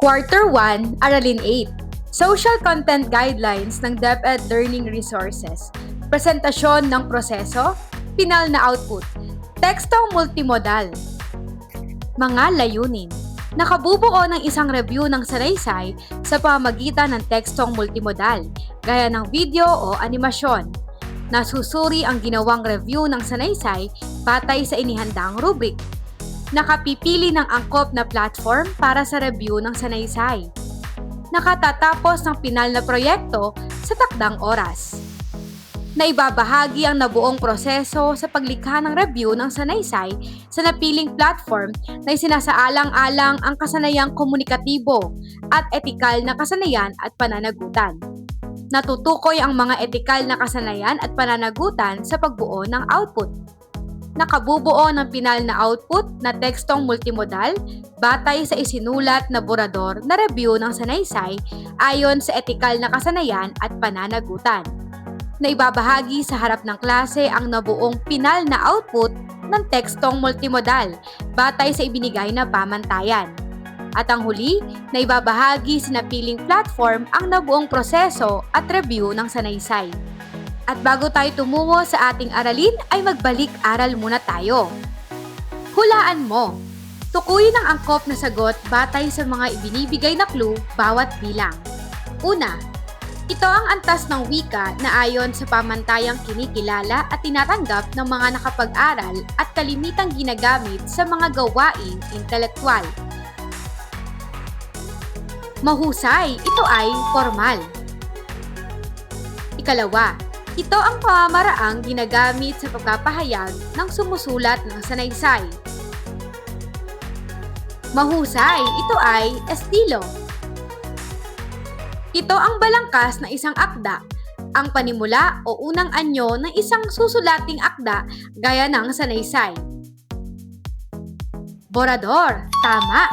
Quarter 1, Aralin 8. Social Content Guidelines ng DepEd Learning Resources. Presentasyon ng proseso, final na output. Tekstong multimodal. Mga layunin. Nakabubuo ng isang review ng sanaysay sa pamamagitan ng tekstong multimodal, gaya ng video o animasyon. Nasusuri ang ginawang review ng sanaysay batay sa inihandang rubric nakapipili ng angkop na platform para sa review ng sanaysay. Nakatatapos ng pinal na proyekto sa takdang oras. Naibabahagi ang nabuong proseso sa paglikha ng review ng sanaysay sa napiling platform na isinasaalang-alang ang kasanayang komunikatibo at etikal na kasanayan at pananagutan. Natutukoy ang mga etikal na kasanayan at pananagutan sa pagbuo ng output nakabubuo ng pinal na output na tekstong multimodal batay sa isinulat na borador na review ng sanaysay ayon sa etikal na kasanayan at pananagutan. Naibabahagi sa harap ng klase ang nabuong pinal na output ng tekstong multimodal batay sa ibinigay na pamantayan. At ang huli, naibabahagi sa napiling platform ang nabuong proseso at review ng sanaysay. At bago tayo tumungo sa ating aralin ay magbalik-aral muna tayo. Hulaan mo. Tukuyin ang angkop na sagot batay sa mga ibinibigay na clue bawat bilang. Una, ito ang antas ng wika na ayon sa pamantayang kinikilala at tinatanggap ng mga nakapag-aral at kalimitang ginagamit sa mga gawaing intelektual. Mahusay, ito ay formal. Ikalawa, ito ang pamamaraang ginagamit sa pagpapahayag ng sumusulat ng sanaysay. Mahusay, ito ay estilo. Ito ang balangkas na isang akda, ang panimula o unang anyo ng isang susulating akda gaya ng sanaysay. Borador, tama.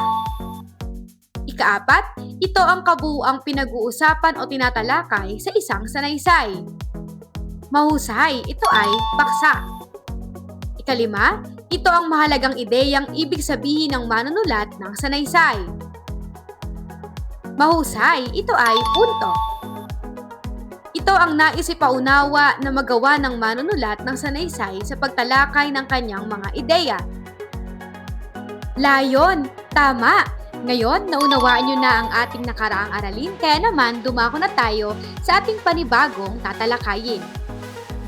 Ikaapat, ito ang kabuuang pinag-uusapan o tinatalakay sa isang sanaysay. Mahusay, ito ay paksa. Ikalima, ito ang mahalagang ideyang ibig sabihin ng manunulat ng sanaysay. Mahusay, ito ay punto. Ito ang nais ipaunawa na magawa ng manunulat ng sanaysay sa pagtalakay ng kanyang mga ideya. Layon, tama! Ngayon, naunawaan nyo na ang ating nakaraang aralin, kaya naman dumako na tayo sa ating panibagong tatalakayin.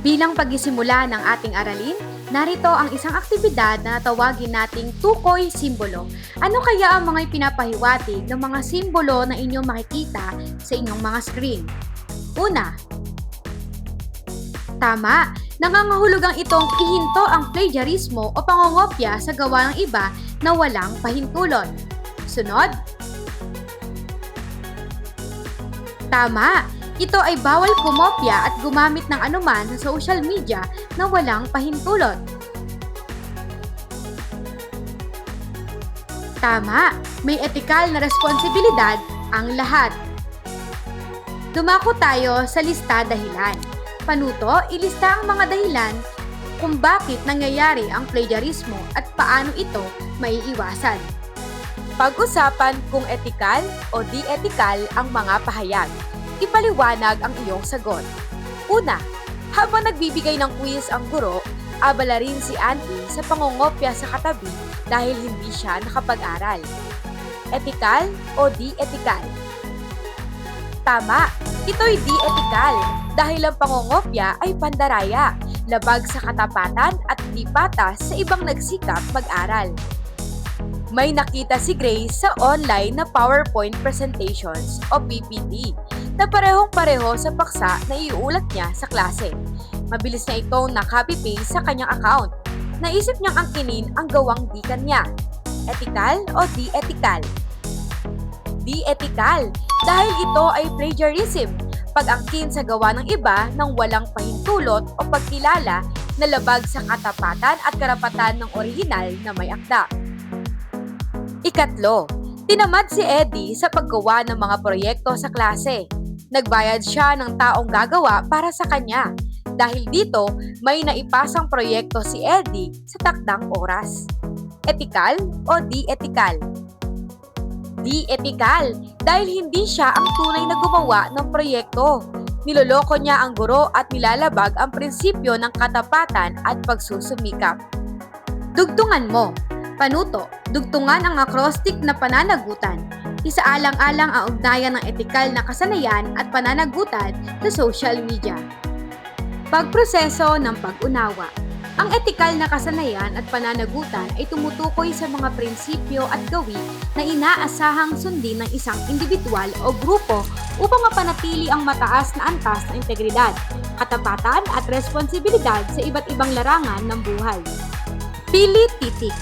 Bilang pagisimula ng ating aralin, narito ang isang aktibidad na tawagin nating tukoy simbolo. Ano kaya ang mga ipinapahiwatig ng mga simbolo na inyong makikita sa inyong mga screen? Una, tama, nangangahulugang itong ihinto ang plagiarismo o pangongopya sa gawa ng iba na walang pahintulot. Sunod, tama, ito ay bawal kumopya at gumamit ng anuman sa social media na walang pahintulot. Tama, may etikal na responsibilidad ang lahat. Dumako tayo sa lista dahilan. Panuto, ilista ang mga dahilan kung bakit nangyayari ang plagiarismo at paano ito maiiwasan. Pag-usapan kung etikal o di-etikal ang mga pahayag ipaliwanag ang iyong sagot. Una, habang nagbibigay ng quiz ang guro, abala rin si Auntie sa pangongopya sa katabi dahil hindi siya nakapag-aral. Etikal o di-etikal? Tama, ito'y di-etikal dahil ang pangongopya ay pandaraya, labag sa katapatan at di patas sa ibang nagsikap mag-aral. May nakita si Grace sa online na PowerPoint presentations o PPT na parehong-pareho sa paksa na iulat niya sa klase. Mabilis na itong na-copy-paste sa kanyang account. Naisip niyang angkinin ang gawang di kanya. Ethical o di-ethical? Di-ethical dahil ito ay plagiarism, pag-angkin sa gawa ng iba ng walang pahintulot o pagkilala na labag sa katapatan at karapatan ng orihinal na may akda. Ikatlo, tinamad si Eddie sa paggawa ng mga proyekto sa klase. Nagbayad siya ng taong gagawa para sa kanya. Dahil dito, may naipasang proyekto si Eddie sa takdang oras. Etikal o di-etikal? Di etikal dahil hindi siya ang tunay na gumawa ng proyekto. Niloloko niya ang guro at nilalabag ang prinsipyo ng katapatan at pagsusumikap. Dugtungan mo. Panuto, dugtungan ang acrostic na pananagutan. Isaalang-alang ang ugnayan ng etikal na kasanayan at pananagutan sa social media. Pagproseso ng pag-unawa. Ang etikal na kasanayan at pananagutan ay tumutukoy sa mga prinsipyo at gawi na inaasahang sundin ng isang individual o grupo upang mapanatili ang mataas na antas na integridad, katapatan at responsibilidad sa iba't ibang larangan ng buhay. Pili titik.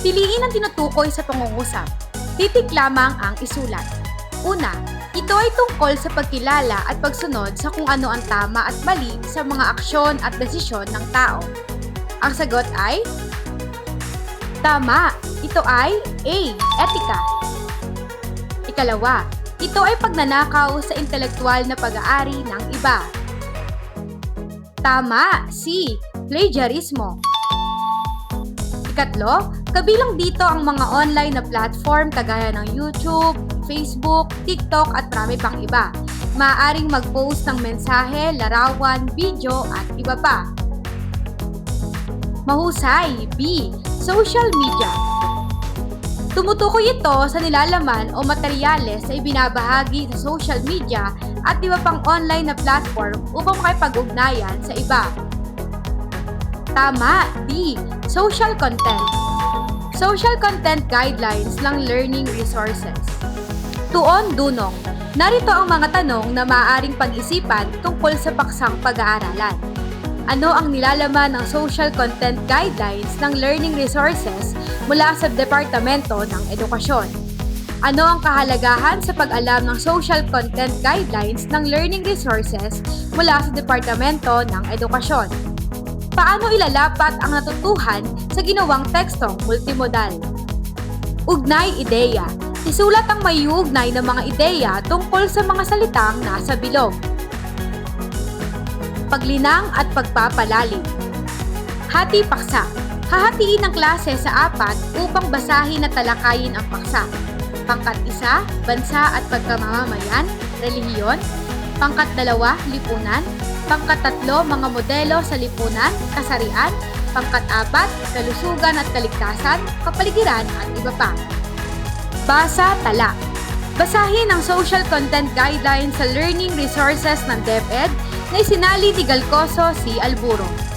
Piliin ang tinutukoy sa pangungusap. Titik lamang ang isulat. Una, ito ay tungkol sa pagkilala at pagsunod sa kung ano ang tama at mali sa mga aksyon at desisyon ng tao. Ang sagot ay Tama, ito ay A. Etika. Ikalawa, ito ay pagnanakaw sa intelektual na pag-aari ng iba. Tama, C. Plagiarismo. Ikatlo, kabilang dito ang mga online na platform kagaya ng YouTube, Facebook, TikTok at marami pang iba. Maaaring mag-post ng mensahe, larawan, video at iba pa. Mahusay, B. Social media. Tumutukoy ito sa nilalaman o materyales na ibinabahagi sa social media at iba pang online na platform upang makipag-ugnayan sa iba. Tama, D. Social content. Social content guidelines ng learning resources. Tuon dunong. Narito ang mga tanong na maaaring pag-isipan tungkol sa paksang pag-aaralan. Ano ang nilalaman ng social content guidelines ng learning resources mula sa Departamento ng Edukasyon? Ano ang kahalagahan sa pag-alam ng social content guidelines ng learning resources mula sa Departamento ng Edukasyon? Paano ilalapat ang natutuhan sa ginawang tekstong multimodal? Ugnay ideya. Isulat ang may ugnay ng mga ideya tungkol sa mga salitang nasa bilog. Paglinang at pagpapalalim. Hati paksa. Hahatiin ang klase sa apat upang basahin at talakayin ang paksa. Pangkat isa, bansa at pagkamamamayan, relihiyon. Pangkat dalawa, lipunan. Pangkat tatlo, mga modelo sa lipunan, kasarian. Pangkat apat, kalusugan at kaligtasan, kapaligiran at iba pa. Basa tala. Basahin ang social content guidelines sa learning resources ng DepEd na isinali ni Galcoso si Alburo.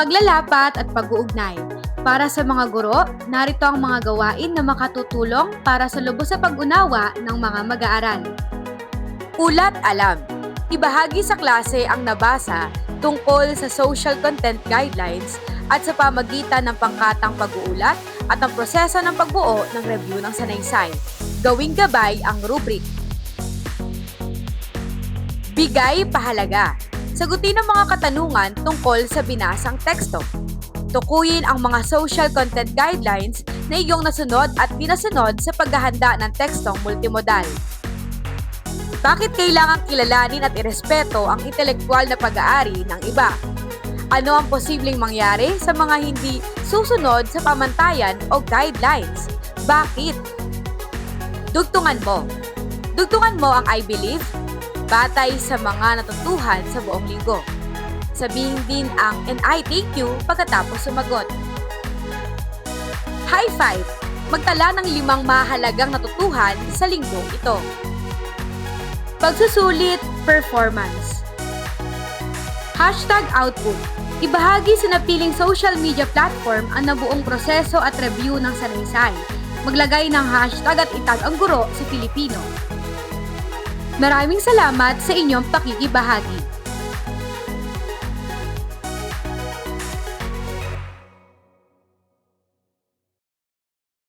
Paglalapat at pag-uugnay. Para sa mga guro, narito ang mga gawain na makatutulong para sa lubos sa pag-unawa ng mga mag-aaral. Ulat alam. Ibahagi sa klase ang nabasa tungkol sa social content guidelines at sa pamagitan ng pangkatang pag-uulat at ang proseso ng pagbuo ng review ng sanaysay. Gawing gabay ang rubric. Bigay pahalaga. Sagutin ang mga katanungan tungkol sa binasang teksto. Tukuyin ang mga social content guidelines na iyong nasunod at pinasunod sa paghahanda ng tekstong multimodal. Bakit kailangang kilalanin at irespeto ang intelektual na pag-aari ng iba? Ano ang posibleng mangyari sa mga hindi susunod sa pamantayan o guidelines? Bakit? Dugtungan mo. Dugtungan mo ang I believe, batay sa mga natutuhan sa buong linggo. Sabihin din ang and I thank you pagkatapos sumagot. High five! Magtala ng limang mahalagang natutuhan sa linggo ito. Pagsusulit performance. Hashtag output. Ibahagi sa napiling social media platform ang nabuong proseso at review ng sanaysay. Maglagay ng hashtag at itag ang guro sa Pilipino. Maraming salamat sa inyong pakikibahagi.